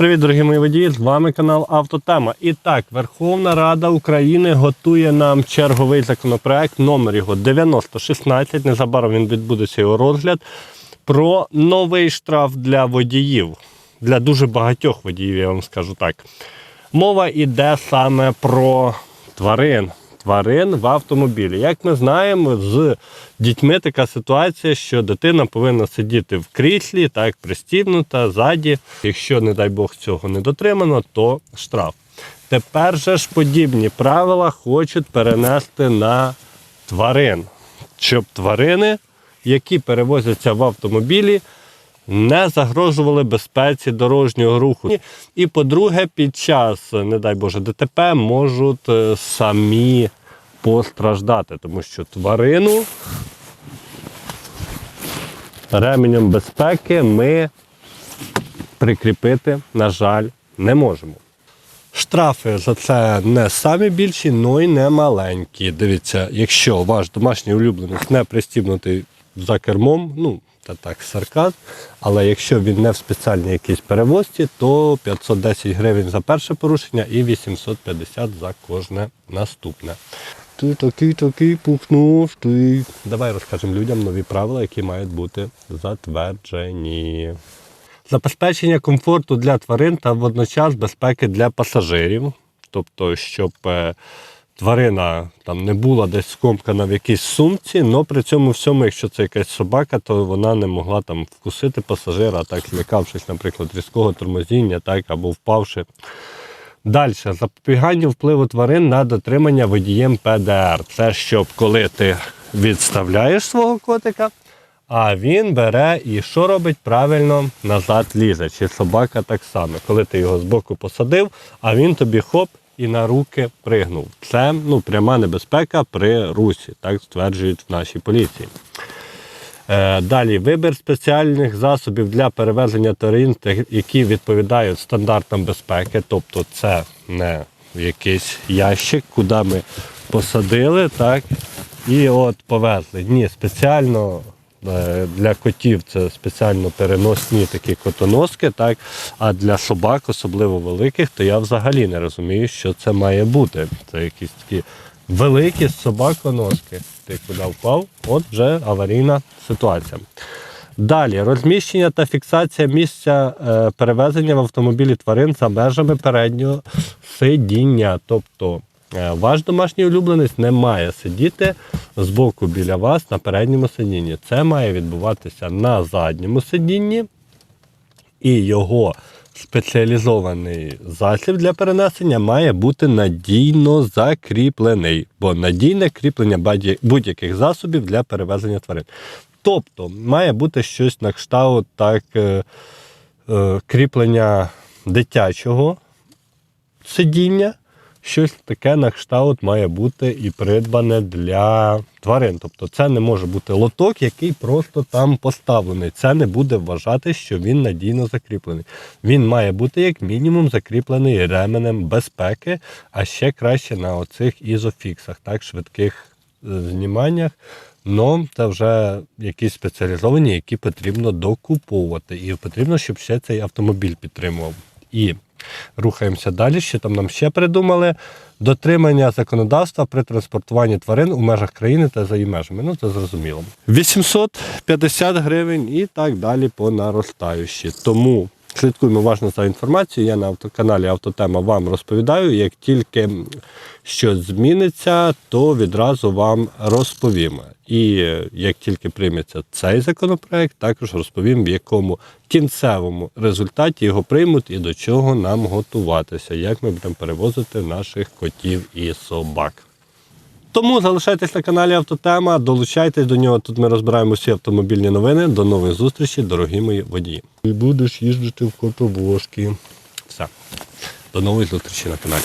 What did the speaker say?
Привіт, дорогі мої водії! З вами канал Автотема. І так, Верховна Рада України готує нам черговий законопроект, номер його 9016. Незабаром він відбудеться його розгляд. Про новий штраф для водіїв. Для дуже багатьох водіїв, я вам скажу так. Мова йде саме про тварин. Тварин в автомобілі. Як ми знаємо, з дітьми така ситуація, що дитина повинна сидіти в кріслі, так пристібнута ззаді. Якщо, не дай Бог, цього не дотримано, то штраф. Тепер же ж подібні правила хочуть перенести на тварин, щоб тварини, які перевозяться в автомобілі, не загрожували безпеці дорожнього руху. І по-друге, під час, не дай Боже, ДТП можуть е, самі постраждати, тому що тварину ременем безпеки ми прикріпити, на жаль, не можемо. Штрафи за це не самі більші, але й не маленькі. Дивіться, якщо ваш домашній улюбленець не пристібнутий за кермом, ну, це так сарказм, але якщо він не в спеціальній якійсь перевозці, то 510 гривень за перше порушення і 850 за кожне наступне. Ти такий такий пухнустий. Давай розкажемо людям нові правила, які мають бути затверджені. Забезпечення комфорту для тварин та водночас безпеки для пасажирів. Тобто, щоб е, тварина там не була десь скомкана в якійсь сумці, але при цьому всьому, якщо це якась собака, то вона не могла там вкусити пасажира, так злякавшись, наприклад, різкого тормозіння, так, або впавши. Далі, запобігання впливу тварин на дотримання водієм ПДР. Це щоб коли ти відставляєш свого котика, а він бере і що робить правильно назад лізе. Чи собака так само. Коли ти його збоку посадив, а він тобі хоп і на руки пригнув. Це ну, пряма небезпека при русі, так стверджують в нашій поліції. Е, Далі вибір спеціальних засобів для перевезення тварин, які відповідають стандартам безпеки, тобто це не якийсь ящик, куди ми посадили, так, і от повезли. Ні, спеціально для котів це спеціально переносні такі котоноски, так, а для собак, особливо великих, то я взагалі не розумію, що це має бути. Це якісь такі великі собаконоски. Ти куди впав, от вже аварійна ситуація. Далі розміщення та фіксація місця е, перевезення в автомобілі тварин за межами переднього сидіння. Тобто е, ваш домашній улюбленець не має сидіти збоку біля вас на передньому сидінні. Це має відбуватися на задньому сидінні, і його спеціалізований засіб для перенесення має бути надійно закріплений, бо надійне кріплення будь-яких засобів для перевезення тварин. Тобто має бути щось на кшталт так, е, е, кріплення дитячого сидіння. Щось таке на кшталт має бути і придбане для тварин. Тобто це не може бути лоток, який просто там поставлений. Це не буде вважати, що він надійно закріплений. Він має бути як мінімум закріплений ременем безпеки, а ще краще на оцих ізофіксах, так, швидких е, зніманнях. Но це вже якісь спеціалізовані, які потрібно докуповувати. І потрібно, щоб ще цей автомобіль підтримував. І рухаємося далі. Що там нам ще придумали? Дотримання законодавства при транспортуванні тварин у межах країни та за її межами. Ну, це зрозуміло. 850 гривень і так далі по наростаючі. Тому слідкуємо уважно за інформацією. Я на автоканалі Автотема вам розповідаю. Як тільки щось зміниться, то відразу вам розповім. І як тільки прийметься цей законопроект, також розповім, в якому кінцевому результаті його приймуть і до чого нам готуватися, як ми будемо перевозити наших котів і собак. Тому залишайтесь на каналі Автотема, долучайтесь до нього. Тут ми розбираємо всі автомобільні новини. До нових зустрічей, дорогі мої водії. І будеш їздити в котобошки. Все. До нової зустрічі на каналі.